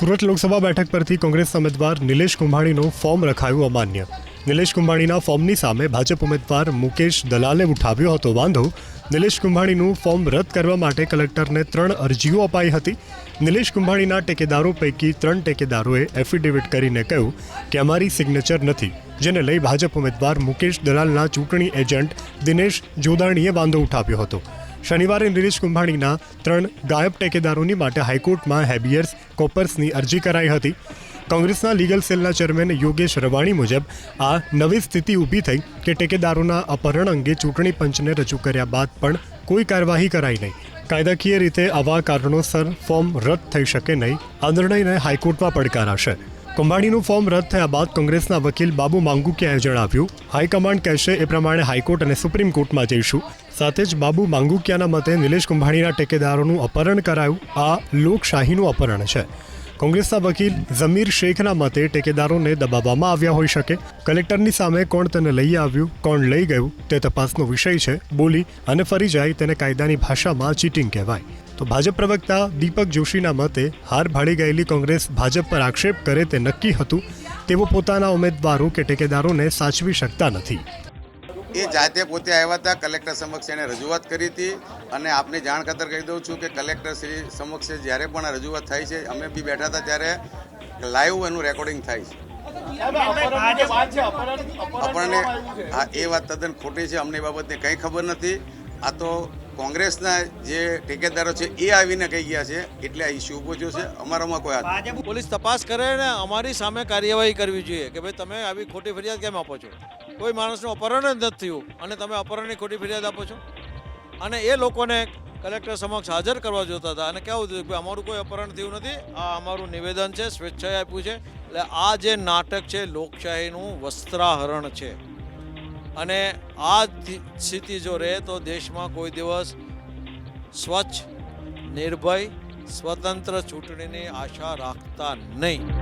સુરત લોકસભા બેઠક પરથી કોંગ્રેસ ઉમેદવાર નિલેશ કુંભાણીનું ફોર્મ રખાયું અમાન્ય. નિલેશ કુંભાણીના ફોર્મની સામે ભાજપ ઉમેદવાર મુકેશ દલાલે ઉઠાવ્યો હતો વાંધો. નિલેશ કુંભાણીનું ફોર્મ રદ કરવા માટે કલેક્ટરને ત્રણ અરજીઓ અપાઈ હતી. નિલેશ કુંભાણીના ટેકેદારો પૈકી ત્રણ ટેકેદારોએ એફિડેવિટ કરીને કહ્યું કે અમારી સિગ્નેચર નથી, જેને લઈ ભાજપ ઉમેદવાર મુકેશ દલાલના ચૂંટણી એજન્ટ દિનેશ જોદાણીએ વાંધો ઉઠાવ્યો હતો. શનિવારે નિલેશ કુંભાણીના ત્રણ ગાયબ ટેકેદારોની માટે હાઈકોર્ટમાં હેબિયર્સ કોપર્સની અરજી કરાઈ હતી. કોંગ્રેસના લીગલ સેલના ચેરમેન યોગેશ રવાણી મુજબ આ નવી સ્થિતિ ઊભી થઈ કે ટેકેદારોના અપહરણ અંગે ચૂંટણી પંચને રજૂ કર્યા બાદ પણ કોઈ કાર્યવાહી કરાઈ નહીં. કાયદાકીય રીતે આવા કારણોસર ફોર્મ રદ થઈ શકે નહીં. આ નિર્ણયને હાઈકોર્ટમાં પડકારાશે. કુંભાણીનું ફોર્મ રદ થયા બાદ કોંગ્રેસના વકીલ બાબુ માંગુકિયાએ જણાવ્યું, હાઈકમાન્ડ કહેશે એ પ્રમાણે હાઈકોર્ટ અને સુપ્રીમ કોર્ટમાં જઈશું. સાથે જ બાબુ માંગુકિયાના મતે નિલેશ કુંભાણીના ટેકેદારોનું અપહરણ કરાયું. આ લોકશાહીનું અપહરણ છે. કોંગ્રેસના વકીલ ઝમીર શેખના મતે ટેકેદારોને દબાવવામાં આવ્યા હોઈ શકે. કલેક્ટરની સામે કોણ તેને લઈ આવ્યું, કોણ લઈ ગયું તે તપાસનો વિષય છે. બોલી અને ફરી જાય તેને કાયદાની ભાષામાં ચીટિંગ કહેવાય. તો ભાજપ પ્રવક્તા દીપક જોશીના મતે હાર ભાળી ગયેલી કોંગ્રેસ ભાજપ પર આક્ષેપ કરે તે નક્કી હતું. તેઓ પોતાના ઉમેદવારો કે ટેકેદારોને સાચવી શકતા નથી. એ જાતે પોતે આવ્યા હતા કલેક્ટર સમક્ષ એણે રજૂઆત કરી હતી અને આપને જાણ ખાતર કહી દઉં છું કે કલેક્ટર શ્રી સમક્ષ જ્યારે પણ રજૂઆત થાય છે અમે બી બેઠા હતા ત્યારે લાઈવ એનું રેકોર્ડિંગ થાય છે. આપણને હા એ વાત તદ્દન ખોટી છે અમને એ બાબતને કંઈ ખબર નથી. આ તો કોંગ્રેસના જે ઠેકેદારો છે, એ આવીને કહી ગયા છે, એટલે આ ઇસ્યુ ઊભો થયો છે. અમારામાં કોઈ હાથ. પોલીસ તપાસ કરે ને અમારી સામે કાર્યવાહી કરવી જોઈએ કે ભાઈ તમે આવી ખોટી ફરિયાદ કેમ આપો છો? કોઈ માણસનું અપહરણ જ નથી થયું અને તમે અપહરણની ખોટી ફરિયાદ આપો છો? અને એ લોકોને કલેક્ટર સમક્ષ હાજર કરવા જોતા હતા અને કહેવું હતું કે અમારું કોઈ અપહરણ થયું નથી, આ અમારું નિવેદન છે, સ્વેચ્છાએ આપ્યું છે. એટલે આ જે નાટક છે, લોકશાહીનું વસ્ત્રાહરણ છે. અને આ સ્થિતિ જો રહે તો દેશમાં કોઈ દિવસ સ્વચ્છ, નિર્ભય, સ્વતંત્ર ચૂંટણીની આશા રાખતા નહીં.